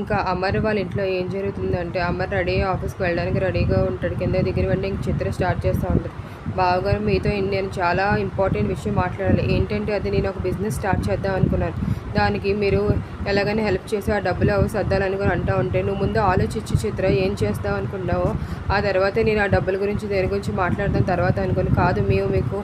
ఇంకా అమర్ వాళ్ళ ఇంట్లో ఏం జరుగుతుందంటే అమర్ రెడీ ఆఫీస్కి వెళ్ళడానికి రెడీగా ఉంటాడు. కింద దగ్గర వెంటనే ఇంక చిత్ర స్టార్ట్ చేస్తూ ఉంటాడు. బావగారు మీతో నేను చాలా ఇంపార్టెంట్ విషయం మాట్లాడాలి. ఏంటంటే అది నేను ఒక బిజినెస్ స్టార్ట్ చేద్దాం అనుకున్నాను. దానికి మీరు ఎలాగైనా హెల్ప్ చేసి ఆ డబ్బులు అవి సర్దాలనుకుని అంటూ ఉంటే నువ్వు ముందు ఆలోచించి చిత్ర ఏం చేస్తావు అనుకున్నావో ఆ తర్వాతే నేను ఆ డబ్బుల గురించి దేని గురించి మాట్లాడదాం తర్వాత అనుకుని కాదు మేము మీకు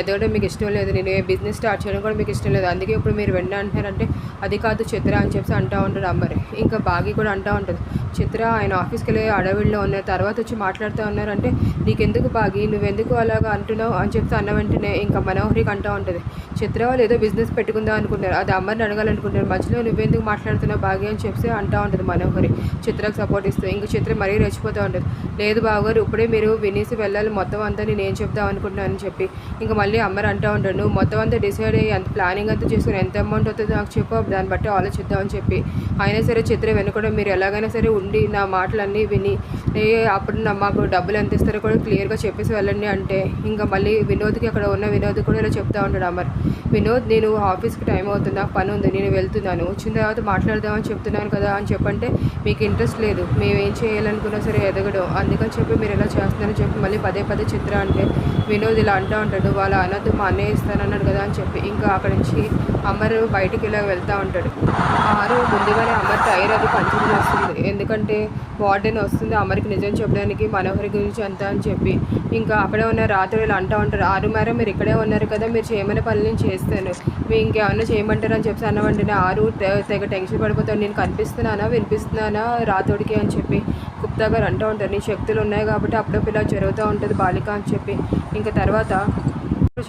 ఎదగడం మీకు ఇష్టం లేదు నేను ఏ బిజినెస్ స్టార్ట్ చేయడం కూడా మీకు ఇష్టం లేదు అందుకే ఇప్పుడు మీరు వెంట అంటున్నారంటే అది కాదు చిత్ర అని చెప్పి అంటూ ఉంటాడు అమ్మరి. ఇంకా బాగి కూడా అంటూ ఉంటుంది. చిత్ర ఆయన ఆఫీస్కి వెళ్ళి అడవిలో ఉన్నారు తర్వాత వచ్చి మాట్లాడుతూ ఉన్నారంటే నీకెందుకు బాగి? నువ్వెందుకు అలాగా అంటున్నావు? అని చెప్తే అన్న వెంటనే ఇంకా మనోహరికి అంటూ ఉంటుంది. చిత్ర వాళ్ళు ఏదో బిజినెస్ పెట్టుకుందాం అనుకుంటారు. అది అమ్మని అడగాలనుకుంటారు. మధ్యలో నువ్వెందుకు మాట్లాడుతున్నావు బాగి? అని చెప్తే అంటూ ఉంటుంది మనోహరి. చిత్రకు సపోర్ట్ ఇస్తూ ఇంక చిత్ర మరీ రెచ్చిపోతూ ఉంటుంది. లేదు బావగారు ఇప్పుడే మీరు వినేసి వెళ్ళాలి. మొత్తం అంతా నేను ఏం చెప్దాం అనుకుంటున్నాను అని చెప్పి ఇంకా మళ్ళీ అమ్మరు అంటూ ఉంటాడు. నువ్వు మొత్తం అంతా డిసైడ్ అయ్యి అంత ప్లానింగ్ అంతా చేసుకుని ఎంత అమౌంట్ అవుతుందో నాకు చెప్పు. దాన్ని బట్టి ఆలోచిద్దామని చెప్పి. అయినా సరే చిత్ర వెనుకడం మీరు ఎలాగైనా సరే ఉండి నా మాటలన్నీ విని అప్పుడు నా మాకు డబ్బులు ఎంత ఇస్తారో కూడా క్లియర్గా చెప్పేసి వెళ్ళండి అంటే ఇంకా మళ్ళీ వినోద్కి అక్కడ ఉన్న వినోద్ కూడా ఇలా చెప్తా ఉంటాడు అమర్. వినోద్ నేను ఆఫీస్కి టైం అవుతుంది నాకు పని ఉంది నేను వెళ్తున్నాను. వచ్చిన తర్వాత మాట్లాడదామని చెప్తున్నాను కదా అని చెప్పంటే మీకు ఇంట్రెస్ట్ లేదు. మేము ఏం చేయాలనుకున్నా సరే ఎదగడం. అందుకని చెప్పి మీరు ఇలా చేస్తున్నారని చెప్పి మళ్ళీ పదే పదే చిత్ర అంటే వినోద్ ఇలా అంటూ ఉంటాడు వాళ్ళ అనద్దు మా అన్నయ్య ఇస్తానన్నాడు కదా అని చెప్పి ఇంకా అక్కడి నుంచి అమర్ బయటికి ఇలా వెళ్తూ ఉంటాడు. ఆరు ముందుగానే అమర్ టైర్ అది పంచర్ చేస్తుంది. ఎందుకంటే ఎందుకంటే వార్డెన్ వస్తుంది అమర్కి నిజం చెప్పడానికి మనోహరి గురించి అంతా అని చెప్పి. ఇంకా అక్కడే ఉన్న రాత్రి ఇలా అంటూ ఉంటారు. ఆరు మేర మీరు ఇక్కడే ఉన్నారు కదా మీరు చేయమని పనులు నేను చేస్తాను. మీరు ఇంకేమన్నా చేయమంటారు అని చెప్పి అన్న వెంటనే ఆరు తెగ టెన్షన్ పడిపోతాను. నేను కనిపిస్తున్నానా వినిపిస్తున్నానా రాతోడికి అని చెప్పి గుప్తా గారు అంటూ ఉంటారు. నీ శక్తులు ఉన్నాయి కాబట్టి అప్పుడప్పుడు ఇలా జరుగుతూ ఉంటుంది బాలిక అని చెప్పి. ఇంకా తర్వాత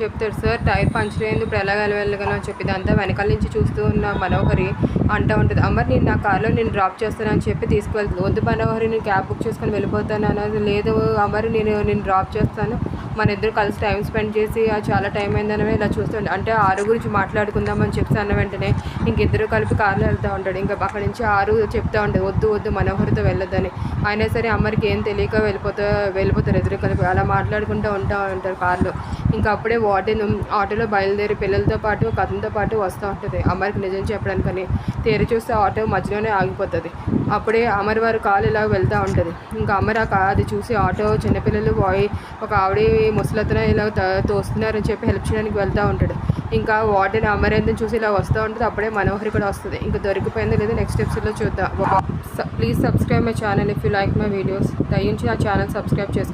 చెప్తాడు సార్ టైర్ పంచర్ అయింది ఇప్పుడు ఎలా వెళ్ళగలను అని చెప్పి దాంతో వెనకాల నుంచి చూస్తూ ఉన్న మనోహరి అంటూ ఉంటుంది. అమ్మర్ నేను నా కార్లో నేను డ్రాప్ చేస్తాను అని చెప్పి తీసుకువెళ్తుంది. వద్దు మనోహరి నేను క్యాబ్ బుక్ చేసుకొని వెళ్ళిపోతాను అన్నది. లేదు అమర్ నేను నేను డ్రాప్ చేస్తాను. మన ఇద్దరు కలిసి టైం స్పెండ్ చేసి చాలా టైం అయిందని ఇలా చూస్తుండే అంటే ఆరు గురించి మాట్లాడుకుందాం అని చెప్పి అన్న వెంటనే ఇంకిద్దరు కలిపి కార్లో వెళ్తూ ఉంటాడు. ఇంకా అక్కడి నుంచి ఆరు చెప్తా ఉంటుంది. వద్దు వద్దు మనోహరితో వెళ్ళొద్దని. అయినా సరే అమ్మరికి ఏం తెలియక వెళ్ళిపోతా వెళ్ళిపోతారు. ఇద్దరు కలిపి అలా మాట్లాడుకుంటూ ఉంటా ఉంటారు కార్లో. ఇంకా అప్పుడే వార్డెన్ ఆటోలో బయలుదేరి పిల్లలతో పాటు ఒక అతనితో పాటు వస్తూ ఉంటుంది. అమర్కి నిజం చెప్పడానికని తేరి చూస్తే ఆటో మధ్యలోనే ఆగిపోతుంది. అప్పుడే అమర్ వారు కాలు ఇలా వెళ్తూ ఉంటుంది. ఇంకా అమర్ ఆ అది చూసి ఆటో చిన్నపిల్లలు బాయ్ ఒక ఆవిడ ముసలతన ఇలా తోస్తున్నారని చెప్పి హెల్ప్ చేయడానికి వెళ్తూ ఉంటాడు ఇంకా వార్డెన్ అమరేంద్రని చూసి ఇలా వస్తూ ఉంటుంది అప్పుడే మనోహరి కూడా వస్తుంది. ఇంకా దొరికిపోయిందో లేదో నెక్స్ట్ ఎపిసోడ్లో చూద్దాం. Please subscribe my channel if you like my videos దయించి ఆ ఛానల్ సబ్స్క్రైబ్ చేసుకోండి